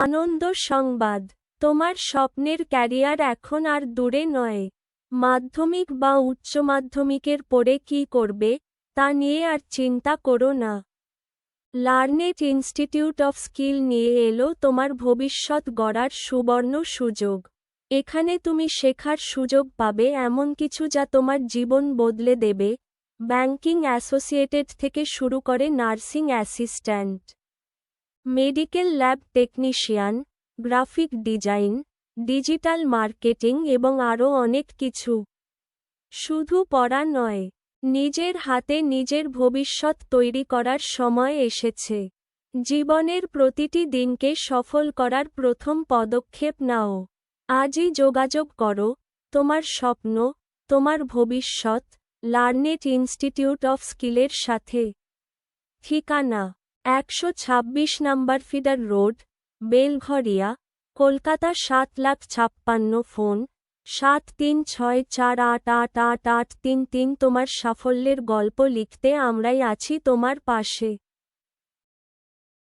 আনন্দ সংবাদ। তোমার স্বপ্নের ক্যারিয়ার এখন আর দূরে নয়। মাধ্যমিক বা উচ্চ মাধ্যমিকের পরে কি করবে, তা নিয়ে আর চিন্তা করো না। লার্নেট ইনস্টিটিউট অফ স্কিল নিয়ে এলো তোমার ভবিষ্যৎ গড়ার সুবর্ণ সুযোগ। এখানে তুমি শেখার সুযোগ পাবে এমন কিছু যা তোমার জীবন বদলে দেবে। ব্যাংকিং অ্যাসোসিয়েটেড থেকে শুরু করে nursing assistant. Medical lab technician, graphic design, digital marketing এবং আরও অনেক কিছু। শুধু পড়া নয়, নিজের হাতে নিজের ভবিষ্যৎ তৈরি করার সময় এসেছে। জীবনের প্রতিটি দিনকে সফল করার প্রথম পদক্ষেপ নাও। আজই যোগাযোগ করো, তোমার স্বপ্ন, তোমার ভবিষ্যৎ, লার্নেট ইনস্টিটিউট অফ স্কিলের সাথে। ঠিকানা একশো ছাব্বিশ number Feeder road, Belgharia Kolkata সাত লাখ ছাপ্পান্ন ফোন, সাত তিন ছয় চার আট আট আট আট তিন তিন তোমার সাফল্যের গল্প লিখতে আমরাই আছি তোমার পাশে।